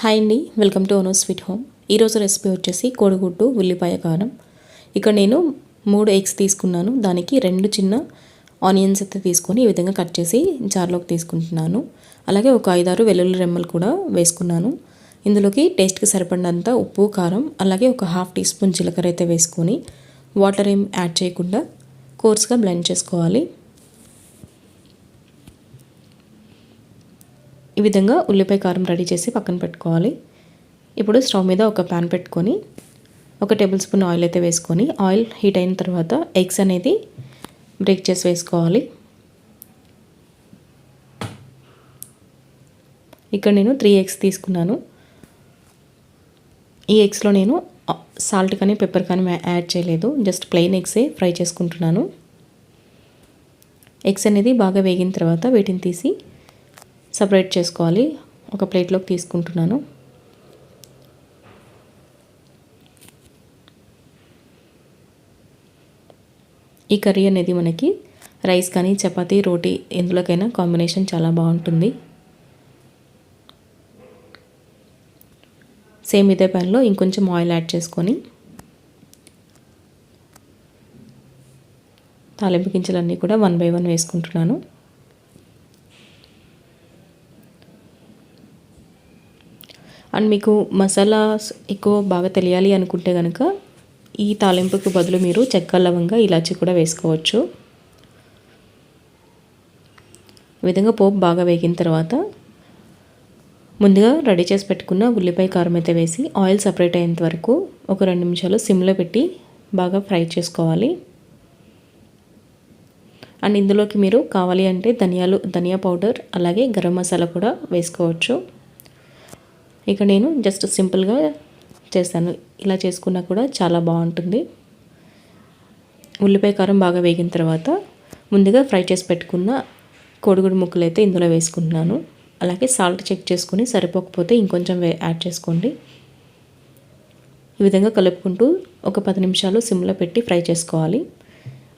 Hi అండి welcome to ఓనో sweet home. ఈరోజు రెసిపీ వచ్చేసి కోడిగుడ్డు ఉల్లిపాయ కారం. ఇక్కడ నేను మూడు ఎగ్స్ తీసుకున్నాను. దానికి రెండు చిన్న ఆనియన్స్ అయితే తీసుకొని ఈ విధంగా కట్ చేసి జార్లోకి తీసుకుంటున్నాను. అలాగే ఒక ఐదారు వెల్లుల్లి రెమ్మలు కూడా వేసుకున్నాను. ఇందులోకి టేస్ట్కి సరిపడినంత ఉప్పు కారం అలాగే ఒక హాఫ్ టీ స్పూన్ జీలకర్ర అయితే వేసుకొని వాటర్ ఏం యాడ్ చేయకుండా కోర్స్గా బ్లెండ్ చేసుకోవాలి. ఈ విధంగా ఉల్లిపాయ కారం రెడీ చేసి పక్కన పెట్టుకోవాలి. ఇప్పుడు స్టవ్ మీద ఒక ప్యాన్ పెట్టుకొని ఒక టేబుల్ స్పూన్ ఆయిల్ అయితే వేసుకొని ఆయిల్ హీట్ అయిన తర్వాత ఎగ్స్ అనేది బ్రేక్ చేసి వేసుకోవాలి. ఇక్కడ నేను త్రీ ఎగ్స్ తీసుకున్నాను. ఈ ఎగ్స్లో నేను సాల్ట్ కానీ పెప్పర్ కానీ యాడ్ చేయలేదు. జస్ట్ ప్లెయిన్ ఎగ్సే ఫ్రై చేసుకుంటున్నాను. ఎగ్స్ అనేది బాగా వేగిన తర్వాత వీటిని తీసి సపరేట్ చేసుకోవాలి. ఒక ప్లేట్లోకి తీసుకుంటున్నాను. ఈ కర్రీ అనేది మనకి రైస్ కానీ చపాతీ రోటీ ఎందులోకైనా కాంబినేషన్ చాలా బాగుంటుంది. సేమ్ ఇదే ప్యాన్లో ఇంకొంచెం ఆయిల్ యాడ్ చేసుకొని తాలింపు గింజలన్నీ కూడా వన్ బై వన్ వేసుకుంటున్నాను. అండ్ మీకు మసాలాస్ ఎక్కువ బాగా తెలియాలి అనుకుంటే కనుక ఈ తాలింపుకు బదులు మీరు చెక్క లవంగా ఇలాచి కూడా వేసుకోవచ్చు. ఈ విధంగా పోపు బాగా వేగిన తర్వాత ముందుగా రెడీ చేసి పెట్టుకున్న ఉల్లిపాయ కారం అయితే వేసి ఆయిల్ సపరేట్ అయ్యేంత వరకు ఒక రెండు నిమిషాలు సిమ్లో పెట్టి బాగా ఫ్రై చేసుకోవాలి. అండ్ ఇందులోకి మీరు కావాలి అంటే ధనియాలు ధనియా పౌడర్ అలాగే గరం మసాలా కూడా వేసుకోవచ్చు. ఇక నేను జస్ట్ సింపుల్గా చేస్తాను ఇలా చేసుకున్నా కూడా చాలా బాగుంటుంది. ఉల్లిపాయ కారం బాగా వేగిన తర్వాత ముందుగా ఫ్రై చేసి పెట్టుకున్న కోడిగుడు ముక్కలు అయితే ఇందులో వేసుకుంటున్నాను. అలాగే సాల్ట్ చెక్ చేసుకుని సరిపోకపోతే ఇంకొంచెం యాడ్ చేసుకోండి. ఈ విధంగా కలుపుకుంటూ ఒక పది నిమిషాలు సిమ్లో పెట్టి ఫ్రై చేసుకోవాలి.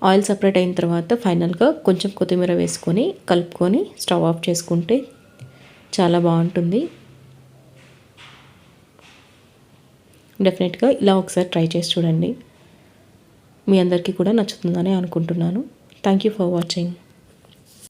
ఆయిల్ సపరేట్ అయిన తర్వాత ఫైనల్గా కొంచెం కొత్తిమీర వేసుకొని కలుపుకొని స్టవ్ ఆఫ్ చేసుకుంటే చాలా బాగుంటుంది. డెఫినెట్గా ఇలా ఒకసారి ట్రై చేసి చూడండి. మీ అందరికీ కూడా నచ్చుతుందని అనుకుంటున్నాను. Thank you for watching